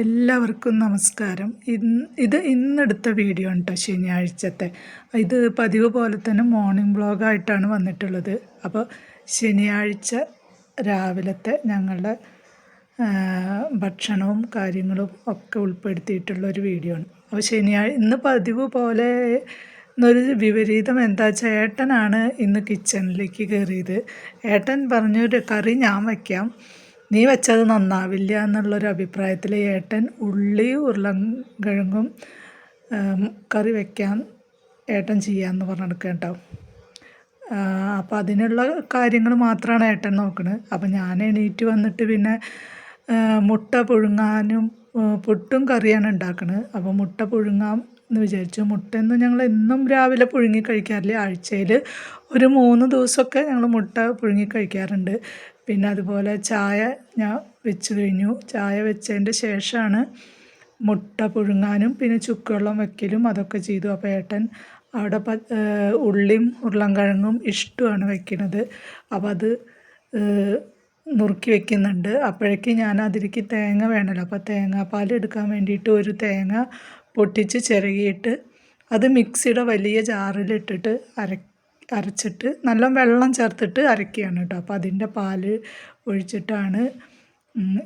എല്ലാവർക്കും നമസ്കാരം. ഇന്ന് ഇത് ഇന്നെടുത്ത വീഡിയോ ആണ് കേട്ടോ ശനിയാഴ്ചത്തെ. ഇത് പതിവ് പോലെ തന്നെ മോർണിംഗ് ബ്ലോഗായിട്ടാണ് വന്നിട്ടുള്ളത്. അപ്പോൾ ശനിയാഴ്ച രാവിലത്തെ ഞങ്ങളുടെ ഭക്ഷണവും കാര്യങ്ങളും ഒക്കെ ഉൾപ്പെടുത്തിയിട്ടുള്ള ഒരു വീഡിയോ ആണ്. അപ്പോൾ ശനിയാഴ്ച ഇന്ന് പതിവ് പോലെ എന്നൊരു വിപരീതം എന്താ വെച്ചാൽ ഏട്ടനാണ് ഇന്ന് കിച്ചണിലേക്ക് കയറിയത് ഏട്ടൻ പറഞ്ഞൊരു കറി ഞാൻ വയ്ക്കാം നീ വെച്ചത് നന്നാവില്ല എന്നുള്ളൊരു അഭിപ്രായത്തിൽ ഏട്ടൻ ഉള്ളി ഉരുളൻകിഴങ്ങും ആം, കറി വെക്കാൻ ഏട്ടൻ ചെയ്യാമെന്ന് പറഞ്ഞെടുക്കുക കേട്ടോ. അപ്പോൾ അതിനുള്ള കാര്യങ്ങൾ മാത്രമാണ് ഏട്ടൻ നോക്കുന്നത് അപ്പോൾ ഞാൻ എണീറ്റ് വന്നിട്ട് പിന്നെ മുട്ട പുഴുങ്ങാനും പുട്ടും കറിയാണ് ഉണ്ടാക്കുന്നത് അപ്പോൾ മുട്ട പുഴുങ്ങാം എന്ന് വിചാരിച്ചു. മുട്ടയൊന്നും ഞങ്ങൾ എന്നും രാവിലെ പുഴുങ്ങി കഴിക്കാറില്ല. ആഴ്ചയിൽ ഒരു മൂന്ന് ദിവസമൊക്കെ ഞങ്ങൾ മുട്ട പുഴുങ്ങി കഴിക്കാറുണ്ട്. പിന്നെ അതുപോലെ ചായ ഞാൻ വെച്ച് കഴിഞ്ഞു. ചായ വെച്ചതിന്റെ ശേഷമാണ് മുട്ട പുഴുങ്ങാനും പിന്നെ ചുക്കുവെള്ളം വെക്കലും അതൊക്കെ ചെയ്തു. അപ്പോൾ ഏട്ടൻ അവിടെ പ ഉള്ളിയും ഉരുളൻകിഴങ്ങും ഇഷ്ടമാണ് വെക്കുന്നത്. അപ്പോൾ അത് നുറുക്കി വെക്കുന്നുണ്ട്. അപ്പോഴേക്ക് ഞാൻ അതിലേക്ക് തേങ്ങ വേണമല്ലോ. അപ്പോൾ തേങ്ങാപ്പാൽ എടുക്കാൻ വേണ്ടിയിട്ട് ഒരു തേങ്ങ പൊട്ടിച്ച് ചിരകിയിട്ട് അത് മിക്സിയുടെ വലിയ ജാറിലിട്ടിട്ട് അര അരച്ചിട്ട് നല്ല വെള്ളം ചേർത്തിട്ട് അരക്കുകയാണ് കേട്ടോ. അപ്പോൾ അതിന്റെ പാൽ ഒഴിച്ചിട്ടാണ്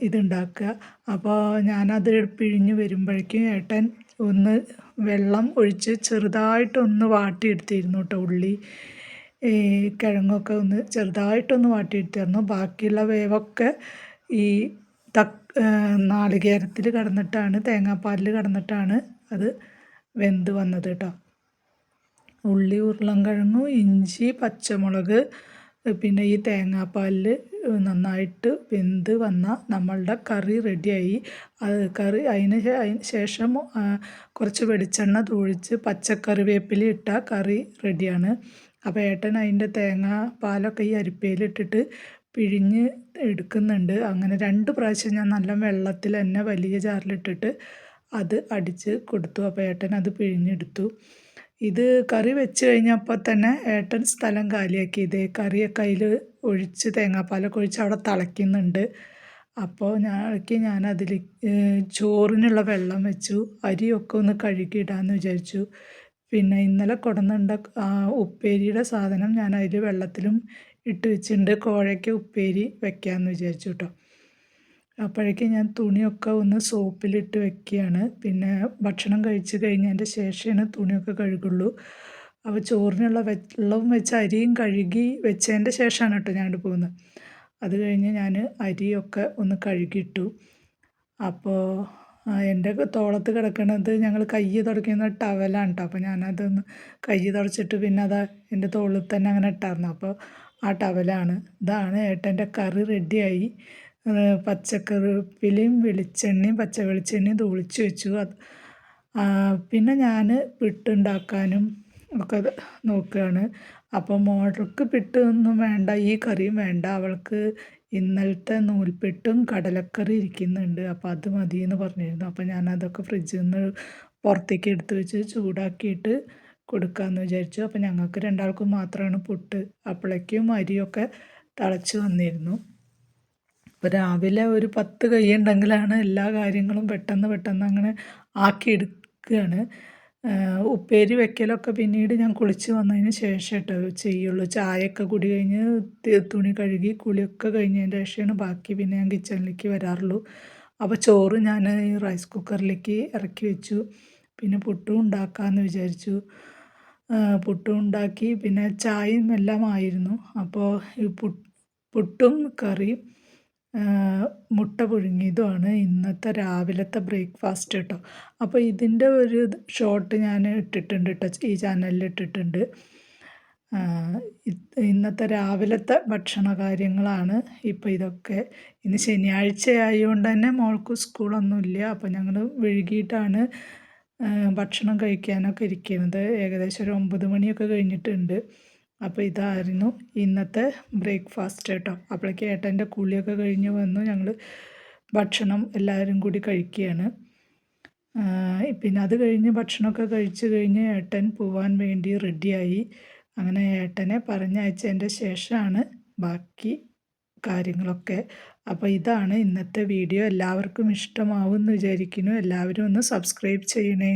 ഇതുണ്ടാക്കുക. അപ്പോൾ ഞാനത് പിഴിഞ്ഞ് വരുമ്പോഴേക്കും ഏട്ടൻ ഒന്ന് വെള്ളം ഒഴിച്ച് ചെറുതായിട്ടൊന്ന് വാട്ടിയെടുത്തിരുന്നു കേട്ടോ ഉള്ളി. കിഴങ്ങൊക്കെ ഒന്ന് ചെറുതായിട്ടൊന്ന് വാട്ടിയെടുത്തിരുന്നു. ബാക്കിയുള്ള വേവൊക്കെ ഈ തക് നാളികേരത്തിൽ കടന്നിട്ടാണ് തേങ്ങാപ്പാലിൽ കടന്നിട്ടാണ് അത് വെന്ത് വന്നത് കേട്ടോ. ഉള്ളി ഉരുളൻകിഴങ്ങും ഇഞ്ചി പച്ചമുളക് പിന്നെ ഈ തേങ്ങാപ്പാലിൽ നന്നായിട്ട് വെന്ത് വന്ന നമ്മളുടെ കറി റെഡിയായി. അത് കറി അതിന് അതിന് ശേഷം കുറച്ച് വെളിച്ചെണ്ണ തൂഴിച്ച് പച്ചക്കറിവേപ്പില ഇട്ട കറി റെഡിയാണ്. അപ്പോൾ ഏട്ടൻ അതിന്റെ തേങ്ങ പാലൊക്കെ ഈ അരിപ്പയിലിട്ടിട്ട് പിഴിഞ്ഞ് എടുക്കുന്നുണ്ട്. അങ്ങനെ രണ്ട് പ്രാവശ്യം ഞാൻ നല്ല വെള്ളത്തിൽ തന്നെ വലിയ ജാറിലിട്ടിട്ട് അത് അടിച്ച് കൊടുത്തു. അപ്പോൾ ഏട്ടൻ അത് പിഴിഞ്ഞെടുത്തു. ഇത് കറി വെച്ച് കഴിഞ്ഞപ്പോൾ തന്നെ ഏട്ടൻ സ്ഥലം കാലിയാക്കി. ഇതേ കറിയൊക്കെ അതിൽ ഒഴിച്ച് തേങ്ങാപ്പാലൊക്കെ ഒഴിച്ച് അവിടെ തിളയ്ക്കുന്നുണ്ട്. അപ്പോൾ ഞാനൊക്കെ ഞാൻ അതിൽ ചോറിനുള്ള വെള്ളം വെച്ചു. അരിയൊക്കെ ഒന്ന് കഴുകിയിടാമെന്ന് വിചാരിച്ചു. പിന്നെ ഇന്നലെ കൊടന്നുണ്ട ഉപ്പേരിയുടെ സാധനം ഞാൻ അതിൽ വെള്ളത്തിലും ഇട്ട് വെച്ചിട്ടുണ്ട്. കോഴയ്ക്ക് ഉപ്പേരി വെക്കാമെന്ന് വിചാരിച്ചു കേട്ടോ. അപ്പോഴേക്കും ഞാൻ തുണിയൊക്കെ ഒന്ന് സോപ്പിലിട്ട് വെക്കുകയാണ്. പിന്നെ ഭക്ഷണം കഴിച്ച് കഴിഞ്ഞതിന്റെ ശേഷമാണ് തുണിയൊക്കെ കഴുകുള്ളൂ. അപ്പോൾ ചോറിനുള്ള വെള്ളവും വെച്ച് അരിയും കഴുകി വെച്ചതിന്റെ ശേഷമാണ് കേട്ടോ ഞാൻ പോകുന്നത്. അത് കഴിഞ്ഞ് ഞാൻ അരിയൊക്കെ ഒന്ന് കഴുകിയിട്ടു. അപ്പോൾ എന്റെ തോളത്ത് കിടക്കണത് ഞങ്ങൾ കൈ തുടയ്ക്കുന്ന ടവലാണ് കേട്ടോ. അപ്പോൾ ഞാനതൊന്ന് കൈ തുടച്ചിട്ട് പിന്നെ അത് എന്റെ തോളിൽ തന്നെ അങ്ങനെ ഇട്ടായിരുന്നു അപ്പോൾ ആ ടവലാണ്. ഇതാണ് ഏട്ടന്റെ കറി റെഡിയായി. പച്ചക്കറിവേപ്പിലയും വെളിച്ചെണ്ണയും പച്ച വെളിച്ചെണ്ണയും തൂളിച്ച് വെച്ചു. അത് പിന്നെ ഞാൻ പിട്ടുണ്ടാക്കാനും ഒക്കെ നോക്കുകയാണ്. അപ്പോൾ മോൾക്ക് പിട്ട് ഒന്നും വേണ്ട ഈ കറിയും വേണ്ട. അവൾക്ക് ഇന്നലത്തെ നൂൽപ്പിട്ടും കടലക്കറി ഇരിക്കുന്നുണ്ട്. അപ്പോൾ അത് മതി എന്ന് പറഞ്ഞിരുന്നു. അപ്പോൾ ഞാൻ അതൊക്കെ ഫ്രിഡ്ജിൽ നിന്ന് പുറത്തേക്ക് എടുത്ത് വെച്ച് ചൂടാക്കിയിട്ട് കൊടുക്കാമെന്ന് വിചാരിച്ചു. അപ്പോൾ ഞങ്ങൾക്ക് രണ്ടാൾക്കും മാത്രമാണ് പുട്ട്. അപ്പോഴേക്കും അരിയൊക്കെ തിളച്ച് വന്നിരുന്നു. അപ്പോൾ രാവിലെ ഒരു പത്ത് കൈയുണ്ടെങ്കിലാണ് എല്ലാ കാര്യങ്ങളും പെട്ടെന്ന് പെട്ടെന്ന് അങ്ങനെ ആക്കിയെടുക്കുകയാണ് ഉപ്പേരി വെക്കലൊക്കെ പിന്നീട് ഞാൻ കുളിച്ച് വന്നതിന് ശേഷം കേട്ടോ ചെയ്യുള്ളൂ. ചായയൊക്കെ കുടി കഴിഞ്ഞ് തുണി കഴുകി കുളിയൊക്കെ കഴിഞ്ഞതിന് ശേഷമാണ് ബാക്കി പിന്നെ ഞാൻ കിച്ചണിലേക്ക് വരാറുള്ളൂ. അപ്പോൾ ചോറ് ഞാൻ ഈ റൈസ് കുക്കറിലേക്ക് ഇറക്കി വെച്ചു. പിന്നെ പുട്ടും ഉണ്ടാക്കാമെന്ന് വിചാരിച്ചു. പുട്ടും ഉണ്ടാക്കി പിന്നെ ചായയും എല്ലാം ആയിരുന്നു അപ്പോൾ ഈ പുട്ടും കറിയും മുട്ട പുഴുങ്ങിയതുമാണ് ഇന്നത്തെ രാവിലത്തെ ബ്രേക്ക്ഫാസ്റ്റ് കേട്ടോ. അപ്പോൾ ഇതിന്റെ ഒരു ഷോട്ട് ഞാൻ ഇട്ടിട്ടുണ്ട് കേട്ടോ ഈ ചാനലിൽ ഇട്ടിട്ടുണ്ട്. ഇന്നത്തെ രാവിലത്തെ ഭക്ഷണ കാര്യങ്ങളാണ് ഇപ്പോൾ ഇതൊക്കെ ഇന്ന് ശനിയാഴ്ച ആയതുകൊണ്ട് തന്നെ മോൾക്ക് സ്കൂളൊന്നുമില്ല അപ്പോൾ ഞങ്ങൾ വൈകിട്ടാണ് ഭക്ഷണം കഴിക്കാനൊക്കെ ഇരിക്കുന്നത്. ഏകദേശം ഒരു ഒമ്പത് മണിയൊക്കെ കഴിഞ്ഞിട്ടുണ്ട്. അപ്പോൾ ഇതായിരുന്നു ഇന്നത്തെ ബ്രേക്ക്ഫാസ്റ്റ് കേട്ടോ. അപ്പോഴേക്ക് ഏട്ടന്റെ കുളിയൊക്കെ കഴിഞ്ഞ് വന്നു. ഞങ്ങൾ ഭക്ഷണം എല്ലാവരും കൂടി കഴിക്കുകയാണ്. പിന്നെ അത് കഴിഞ്ഞ് ഭക്ഷണമൊക്കെ കഴിച്ച് കഴിഞ്ഞ് ഏട്ടൻ പോവാൻ വേണ്ടി റെഡിയായി. അങ്ങനെ ഏട്ടനെ പറഞ്ഞയച്ചതിന്റെ ശേഷമാണ് ബാക്കി കാര്യങ്ങളൊക്കെ. അപ്പോൾ ഇതാണ് ഇന്നത്തെ വീഡിയോ. എല്ലാവർക്കും ഇഷ്ടമാവും എന്ന് വിചാരിക്കുന്നു. എല്ലാവരും ഒന്ന് സബ്സ്ക്രൈബ് ചെയ്യണേ.